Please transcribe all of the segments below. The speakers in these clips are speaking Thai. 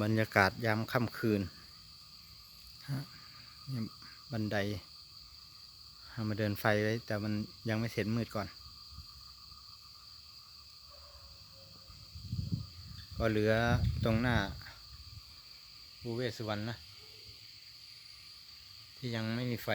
บรรยากาศยามค่ำคืนฮะบันไดเอามาเดินไฟไว้ แต่มันยังไม่เสร็จมืดก่อน ก็เหลือตรงหน้าบูเวสวรรณนะ ที่ยังไม่มีไฟ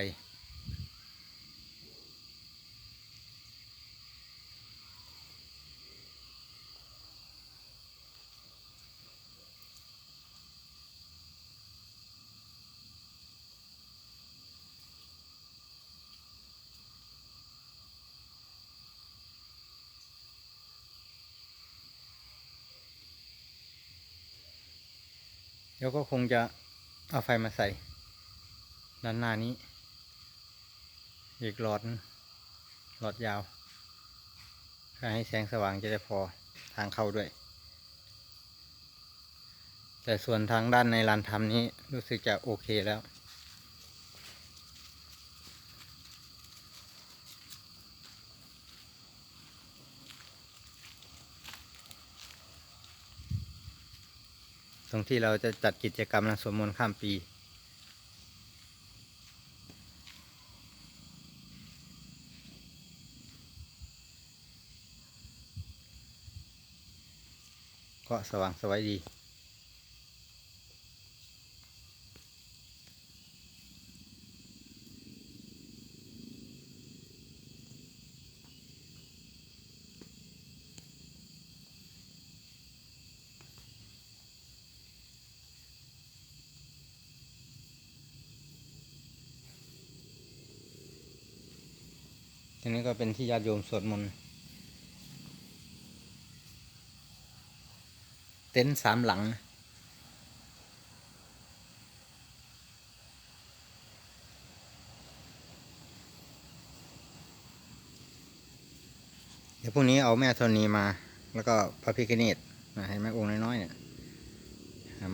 เดี๋ยวก็คงจะเอาไฟมาใส่ ด้านหน้านี้ อีกหลอดหนึ่งหลอดยาวเพื่อให้แสงสว่างจะได้พอทางเข้าด้วย แต่ส่วนทางด้านในลานทำนี้รู้สึกจะโอเคแล้ว ตรงที่เราจะจัดกิจกรรมสวดมนต์ข้ามปี ก็สว่างสวยดี ทีนี้ก็เป็นที่ญาติโยมสวดมนต์เต็นท์สามหลัง เดี๋ยวพรุ่งนี้เอาแม่ธรณีมา แล้วก็พระพิฆเนศนะให้แม่องค์น้อยๆเนี่ย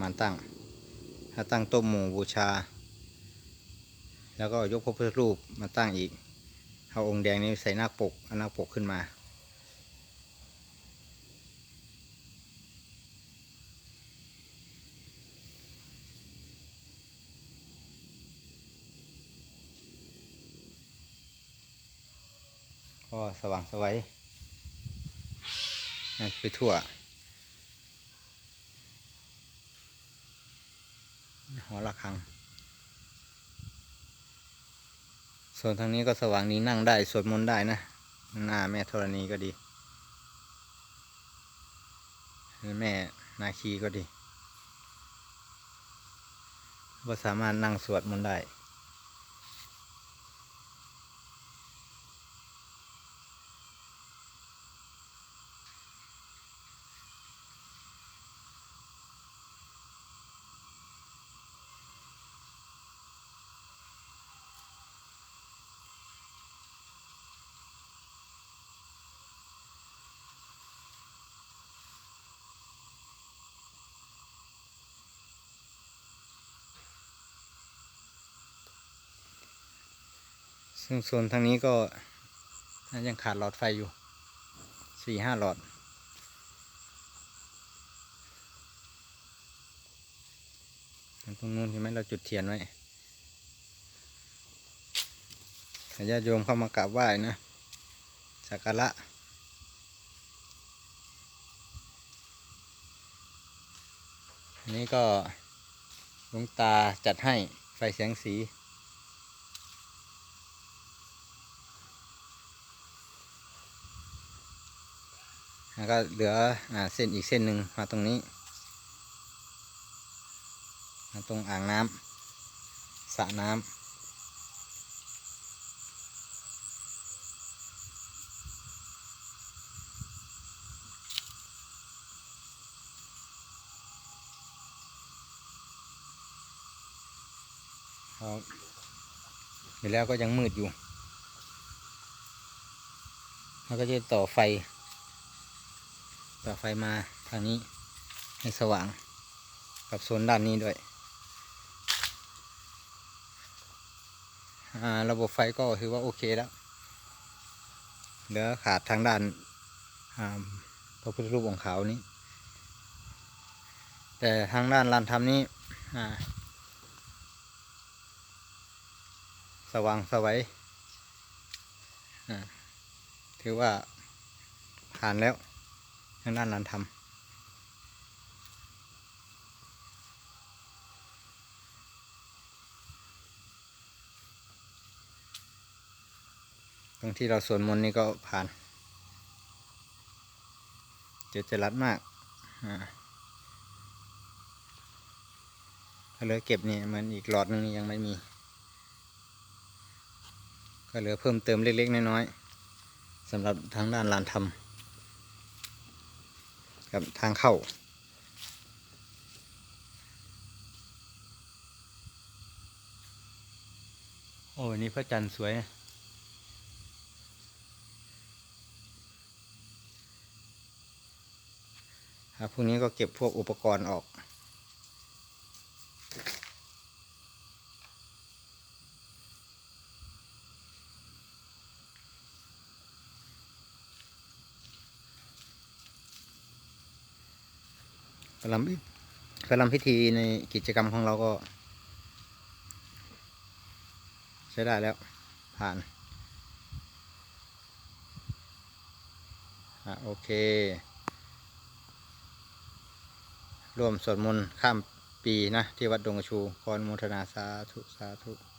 มาตั้ง ถ้าตั้งโต๊ะหมู่บูชา แล้วก็ยกพระพุทธรูปมาตั้งอีก เอาองค์แดงนี้ใส่หน้าปกเอาหน้าปกขึ้นมา ก็สว่างสวัยไปทั่วหอระฆัง ส่วนทางนี้ก็สว่างนี้นั่งได้สวดมนต์ได้นะ หน้าแม่ธรณีก็ดี แม่นาคีก็ดี ก็สามารถนั่งสวดมนต์ได้ ซึ่งส่วนทางนี้ก็ยังขาดหลอดไฟอยู่สี่ห้าหลอด ตรงนู้นเห็นไหมเราจุดเทียนไว้ให้ญาติโยมเข้ามากราบไหว้นะสักการะนี้ก็หลวงตาจัดให้ไฟแสงสี แล้วก็เหลืออเส้นอีกเส้นหนึ่งมาตรงนี้ มาตรงอ่างน้ำสระน้ำครับเดี๋ยวแล้วก็ยังมืดอยู่ แล้วก็จะต่อไฟ ต่อไฟมาทางนี้ให้สว่าง กับโซนด้านนี้ด้วย ระบบไฟก็ถือว่าโอเคแล้ว เหลือขาดทางด้านพระพุทธรูปองค์ขาวนี้ แต่ทางด้านลานธรรมนี้สว่างสวัยถือว่าผ่านแล้ว ทางด้านลานธรรมตรงที่เราสวดมนนี่ก็ผ่าน เจดจะรัดมากอ่าเหลือเก็บนี่มันอีกหลอดนึงยังไม่มี ก็เหลือเพิ่มเติมเล็กๆน้อยๆสำหรับทางด้านลานธรรม กับทางเข้า โอ้ยนี่พระจันทร์สวยนะครับพรุ่งนี้ก็เก็บพวกอุปกรณ์ออก กำลังกำลังพิธีในกิจกรรมของเราก็ ใช้ได้แล้ว ผ่านอะโอเค ร่วมสวดมนต์ข้ามปีนะ ที่วัดดงกระชู ขออนุโมทนาสาธุ สาธุ